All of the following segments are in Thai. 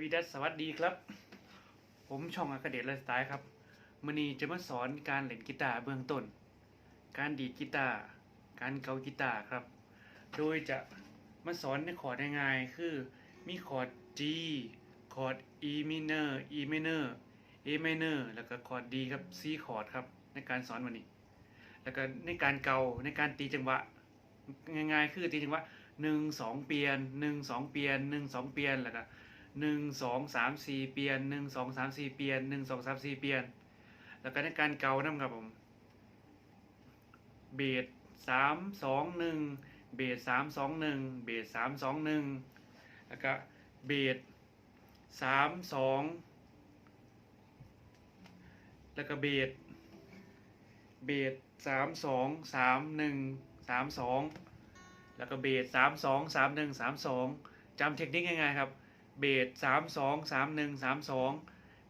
วีดัสสวัสดีครับ ผมช่องอากาเดตไลฟ์สไตล์ครับมื่อนี้จะมาสอนการเล่นกีตาร์เบื้องต้น การดีดกีตาร์การเกากีตาร์ครับ โดยจะมาสอนในคอร์ดง่ายๆคือมีคอร์ด G คอร์ด E minor E minor A minor แล้วก็คอร์ด D ครับ C คอร์ดครับในการสอนวันนี้ แล้วก็ในการเกาในการตีจังหวะง่ายๆ คือตีจังหวะหนึ่งสองเปลี่ยนหนึ่งสองเปลี่ยนหนึ่งสองเปลี่ยนแล้วก็ หนึ่งสองสามสี่เปลี่ยนหนึ่งสองสามสี่เปลี่ยนหนึ่งสองสามสี่เปลี่ยน แล้วก็ในการเกานํครับผมเบสสามสองหนึ่งเบสสามสองหนึ่งเบสสามสองหนึ่งแล้วก็เบสสามสองแล้วก็เบสเบสสามสองสามหนึ่งสามสองแล้วก็เบสสามสองสามหนึ่งสามสองจำเทคนิคง่ายๆครับ เบสสามสองสามหนึ่งสามสอง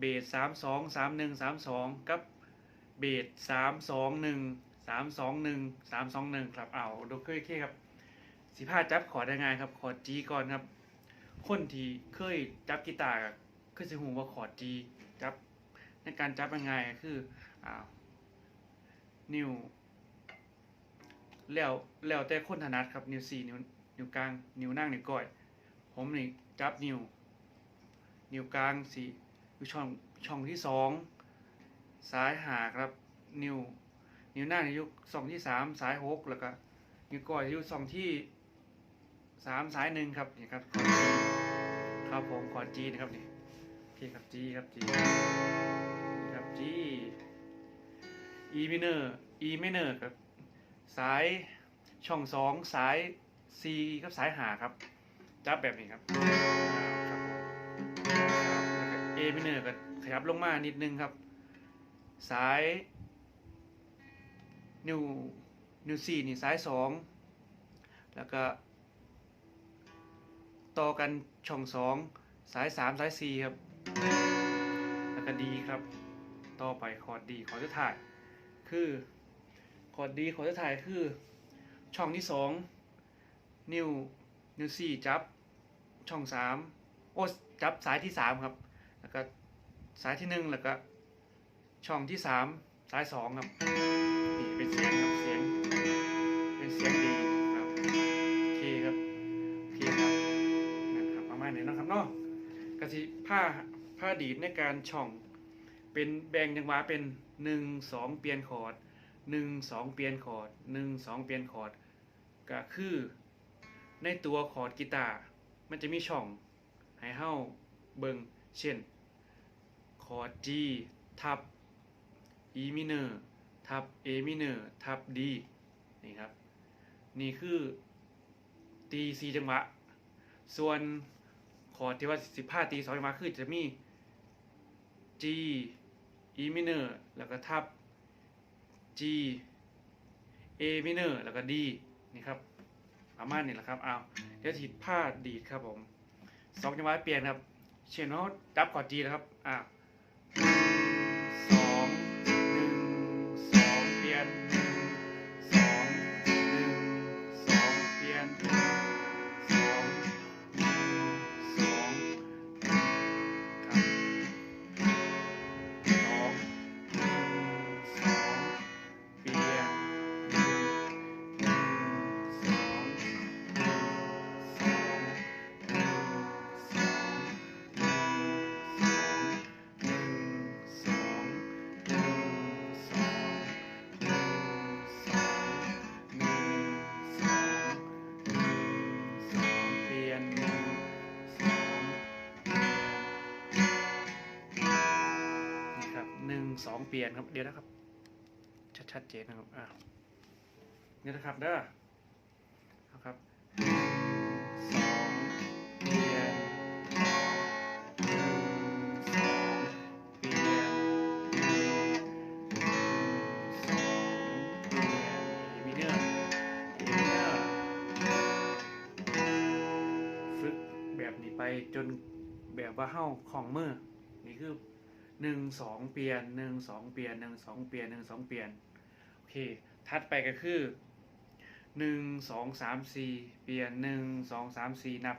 เบสสามสองสามหนึ่งสามสองกับเบสสามสองหนึ่งสามสองหนึ่งสามสองหนึ่งครับเอาดูเคยเคครับสิพาจับขอได้ไงครับขอร์ด G ก่อนครับ คนที่เคยจับกีตาร์คือสิหูว่าขอร์ด G จับในการจับยังไงคืออ้าวนิ้วแล้วแล้วแต่คนถนัดครับนิ้วสี่นิ้วนิ้วกลางนิ้วนั่งนิ้วก้อย ผมนี่ จับนิ้ว นิ้วกลางสีอยู่ช่องช่องที่สองซ้ายหาครับ นิ้ว นิ้วหน้านิ้วสองที่สามซ้ายหกแล้วก็นิ้วก้อยนิ้วสองที่สามซ้ายหนึ่งครับนี่ครับครับผมคอจีนะครับนี่โอเคครับจีครับจีครับจี E minor E minor ครับซ้ายช่องสองซ้าย C ครับซ้ายหาครับจับแบบนี้ครับ มิเนอร์ก็ขยับลงมานิดนึงครับซ้ายนิวนิวสี่นี่ซ้ายสองแล้วก็ต่อกันช่องสองซ้ายสามซ้ายสี่ครับ แล้วก็ดีครับ ต่อไปคอร์ดดีคอร์ดสุดท้าย คือคอร์ดดีคอร์ดสุดท้ายคือ ช่องที่สองนิวนิวสี่จับช่องสามโอ้จับสายที่สามครับ แล้วก็สายที่หนึ่งแล้วก็ช่องที่สามสายสองครับนี่เป็นเสียงครับเสียง เป็นเสียงดีครับโอเคครับโอเคครับนะครับประมาณนี้นะครับเนาะกะสิผ้าผ้าดีดในการช่องเป็นแบ่งจังหวะเป็นหนึ่งสองเปลี่ยนคอร์ดหนึ่งสองเปลี่ยนคอร์ดหนึ่งสองเปลี่ยนคอร์ดก็คือ ในตัวคอร์ดกีตาร์มันจะมีช่องให้เฮาเบิงเช่น คอร์ด G ทับ E minor ทับ A minor ทับ D นี่ครับ นี่คือตี4จังหวะ ส่วนคอร์ดที่ว่า15ตี2จังหวะคือจะมี G E minor แล้วก็ทับ G A minor แล้วก็ D นี่ครับประมาณนี้แหละครับ เอาเดี๋ยวถีดผ้าดีดครับผมสองจังหวะเปลี่ยนครับ เช่นว่าจับกอร์ดจีนะครับอ้า Thank you. สองเปลี่ยนครับ เดี๋ยวนะครับ ชัดชัดเจนนะครับอ่านี่นะครับเด้อเอาครับสองเปลี่ยนหนึ่งสองเปลี่ยนสองเปลี่ยนมีเนื้อมีเนื้อฝึกแบบนี้ไปจนแบบว่าเฮ้าของมือนี่คือ หนึ่งสองเปลี่ยนหนึ่งสองเปลี่ยนหนึ่งสองเปลี่ยนหนึ่งสองเปลี่ยนโอเคถัดไปก็คือหนึ่งสองสามสี่เปลี่ยนหนึ่งสองสามสี่นับ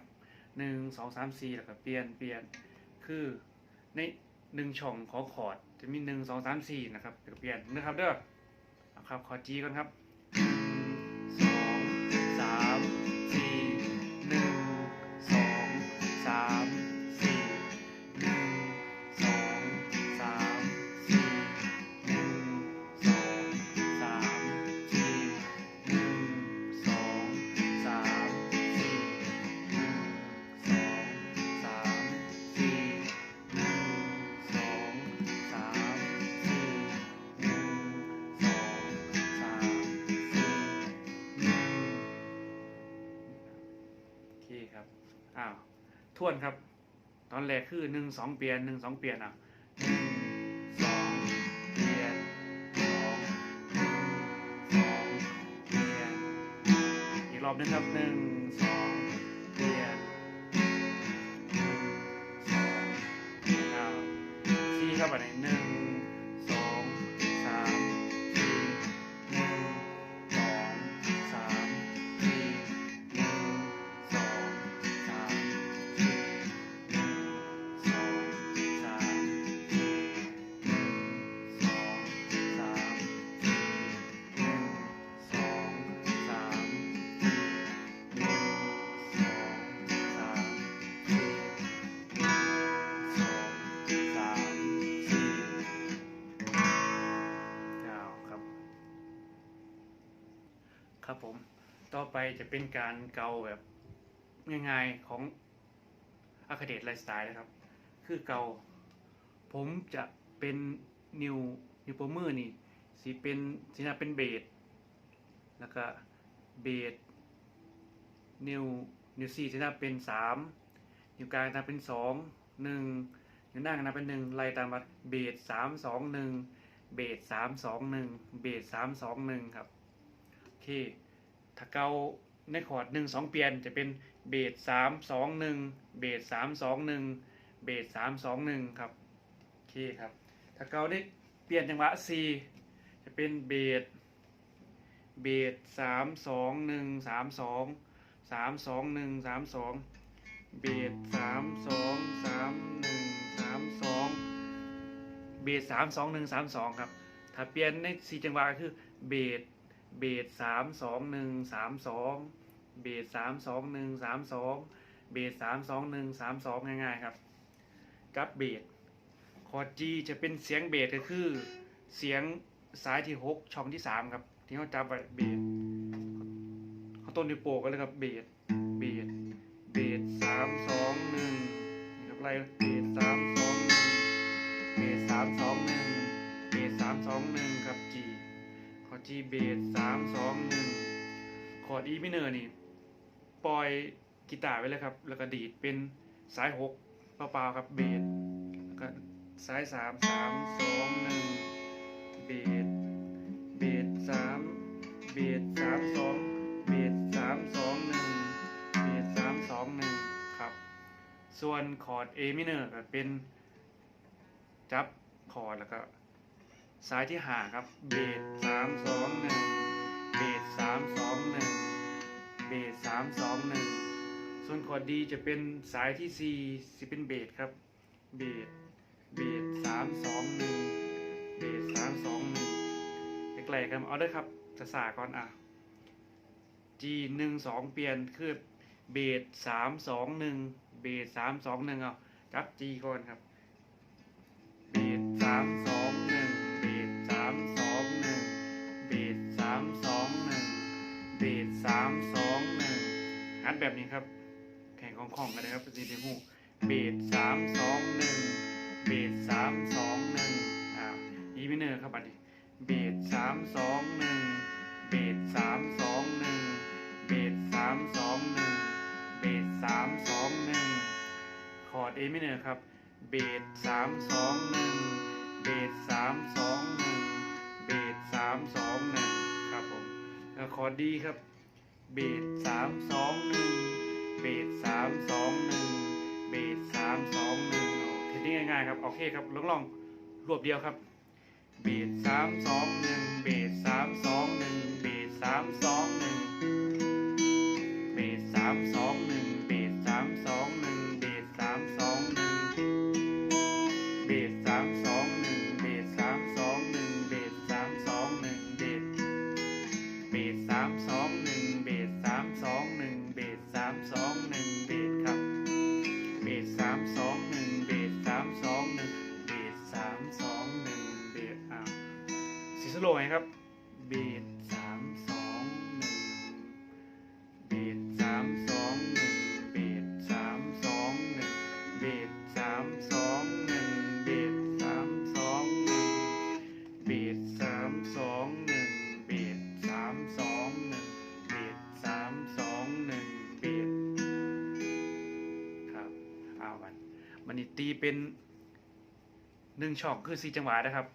หนึ่งสองสามสี่แล้วก็เปลี่ยนเปลี่ยนคือในหนึ่งช่องของคอร์ดจะมีหนึ่งสองสามสี่นะครับเดี๋ยวเปลี่ยนนะครับเด้อครับคอร์ด G ก่อนครับ ทวนครับ ตอนแรกคือหนึ่งสองเปลี่ยนหนึ่งสองเปลี่ยนอะหนึ่งสองเปลี่ยนสองสองเปลี่ยนอีกรอบนึงครับหนึ่งสอง ไปจะเป็นการเกาแบบง่ายๆของอาคาเดตไลฟ์สไตล์นะครับ คือเกาผมจะเป็นนิวนิวโปรมือนี่สีเป็นสีหน้าเป็นเบสแล้วก็เบสนิวนิวซีสีหน้าเป็นสามนิวกลางสีหน้าเป็นสองหนึ่งนิวหน้าสีหน้าเป็นหนึ่งไล่ตามมาเบสสามสองหนึ่งเบสสามสองหนึ่งเบสสามสองหนึ่งครับโอเค ถ้าเกาในคอร์ดหนึ่งสองเปลี่ยนจะเป็นเบสสามสองหนึ่งเบสสามสองหนึ่งเบสสามสองหนึ่งครับโอเคครับ ถ้าเกาได้เปลี่ยนจังหวะ C จะเป็นเบสเบสสามสองหนึ่งสามสองสามสองหนึ่งสามสองเบสสามสองสามหนึ่งสามสองเบสสามสองหนึ่งสามสองครับ ถ้าเปลี่ยนใน C จังหวะก็คือเบส เบสสามสองหนึ่งสามสองเบสสามสองหนึ่งสามสองเบสสามสองหนึ่งสามสองง่ายๆครับ กับเบสคอร์ด G จะเป็นเสียงเบสก็คือ เสียงสายที่หกช่องที่สามครับ ที่เขาจับไว้เบสเขาต้นนิ้วโป้กันเลยครับเบสเบสเบสสามสองหนึ่งครับอะไรเบส G เบสสามสองหนึ่งคอร์ด E minor นี่ ปล่อยกีตาร์ไว้เลยครับ แล้วก็ดีดเป็นสายหกเปล่าๆครับเบสแล้วก็สายสามสามสองหนึ่งเบสเบสสามเบสสามสองเบสสามสองหนึ่งเบสสามสองหนึ่งครับ ส่วนคอร์ด A minor ก็เป็นจับคอร์ดแล้วก็ สายที่หาครับ เบสสามสองหนึ่งเบสสามสองหนึ่งเบสสามสองหนึ่งส่วนคอร์ดดีจะเป็นสายที่สี่สิเป็นเบสครับ เบสเบสสามสองหนึ่งเบสสามสองหนึ่งไกลๆกันเอาได้ครับจะสาก่อนอะ G หนึ่งสองเปลี่ยนคือเบสสามสองหนึ่งเบสสามสองหนึ่งเอาจับ G ก่อนครับ เบสสามสอง หัดแบบนี้ครับ แข่งของของกันนะครับสีเดียหูเบสสามสองหนึ่งเบสสามสองหนึ่งอ่าอีมิเนอร์ครับอันนี้เบสสามสองหนึ่งเบสสามสองหนึ่งเบสสามสองหนึ่งเบสสามสองหนึ่งคอร์ดเอมิเนอร์ครับเบสสามสองหนึ่งเบสสามสองหนึ่งเบสสามสองหนึ่งครับผมแล้วคอร์ดดีครับ เบสสามสองหนึ่งเบสสามสองหนึ่งเบสสามสองหนึ่งเทคนิคง่ายๆครับโอเคครับลองลองรวบเดียวครับเบสสามสองหนึ่งเบสสามสองหนึ่งเบสสามสองหนึ่งเบสสามสอง โลว์ไงครับ เบสสามสองหนึ่งเบสสามสองหนึ่งเบสสามสองหนึ่งเบสสามสองหนึ่งเบสสามสองหนึ่งเบสสามสองหนึ่งเบสสามสองหนึ่งเบสสามสองหนึ่งเบสครับเอามันมันนี่ตีเป็นหนึ่งช่องคือสี่จังหวะนะครับ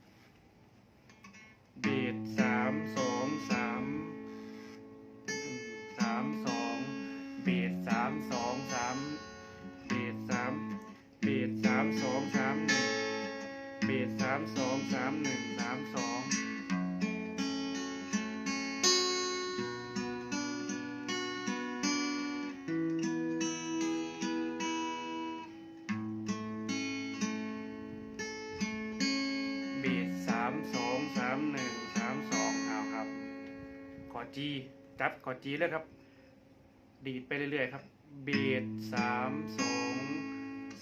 จีจับขอจีเลยครับ ดีดไปเรื่อยๆครับเบสสามสอง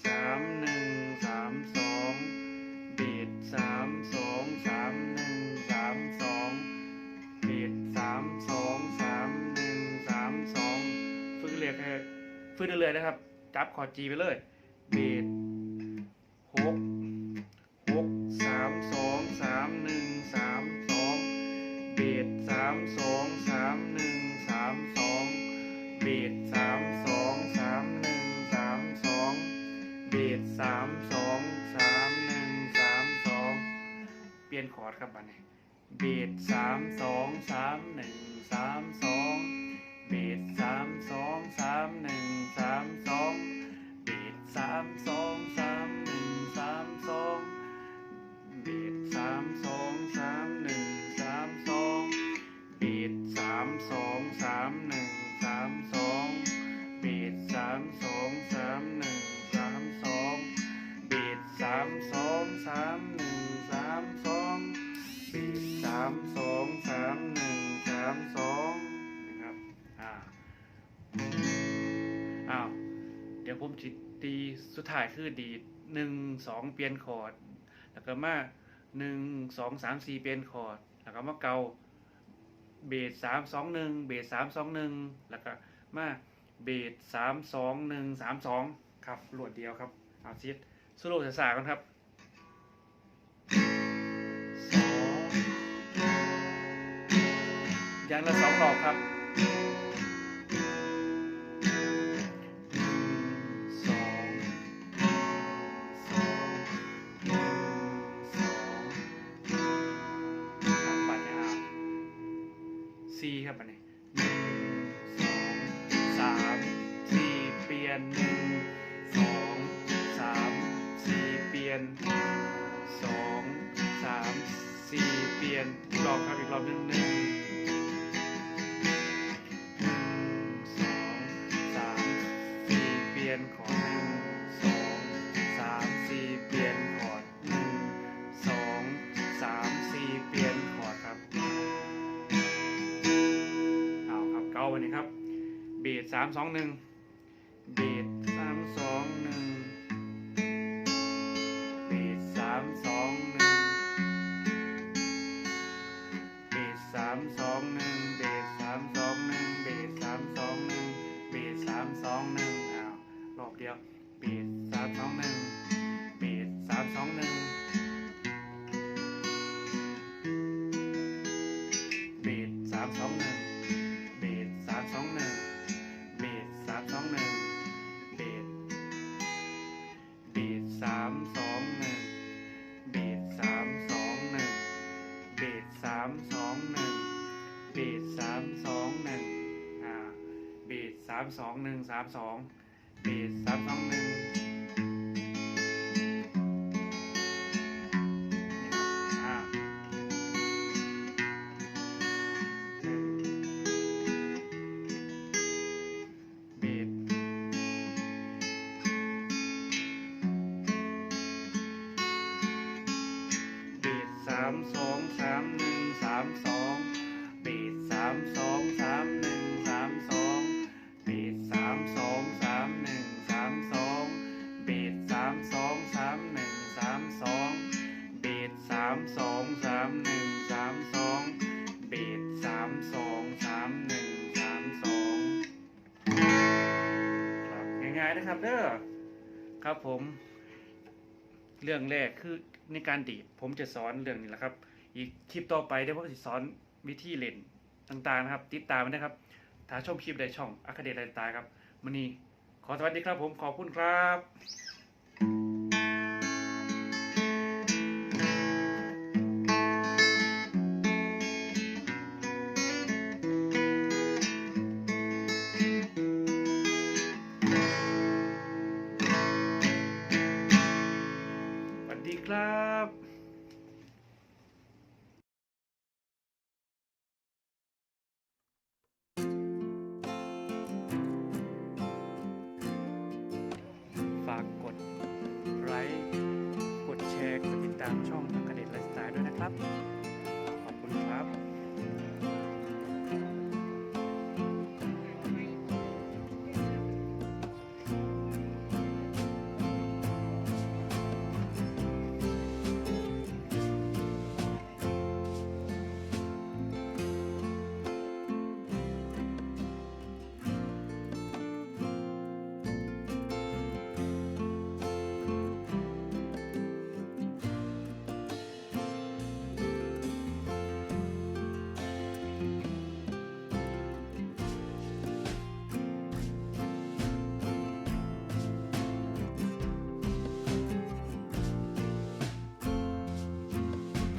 สามหนึ่งสามสองเบสสามสองสามหนึ่งสามสองเบสสามสองสามหนึ่งสามสองฝึกเรื่อยๆฝึกเรื่อยๆนะครับ จับขอจีไปเลยเบส อร์ดครับบัดนี้ เบสสามสองสามหนึ่งสามสอง ดี๋ยวผมจิตีสุดท้ายคือดีดหนึ่งสองเปลี่ยนคอร์ดแล้วก็มาหนึ่งสองสามสี่เปลี่ยนคอร์ดแล้วก็มาเกาเบสสามสองหนึ่งเบสสามสองหนึ่งแล้วก็มาเบสสามสองหนึ่งสามสองครับรวดเดียวครับเอาซิดสโลว์สาๆกันครับสองอย่างละสองรอบครับ ซีครับอันนี้หนึ่ สามสองหนึ่งเบสามสองหนึ่งสามสองเบสสามสองหนึ่ง ๆนะครับ เด้อครับผม เรื่องแรกคือในการดีดผมจะสอนเรื่องนี้แหละครับ อีกคลิปต่อไปเดี๋ยวผมจะสอนวิธีเล่นต่างๆนะครับ ติดตามนะครับถ้าชมคลิปใดช่องอัคาเดตไลน์ตาครับมันนี้ขอสวัสดีครับผมขอบคุณครับ Up.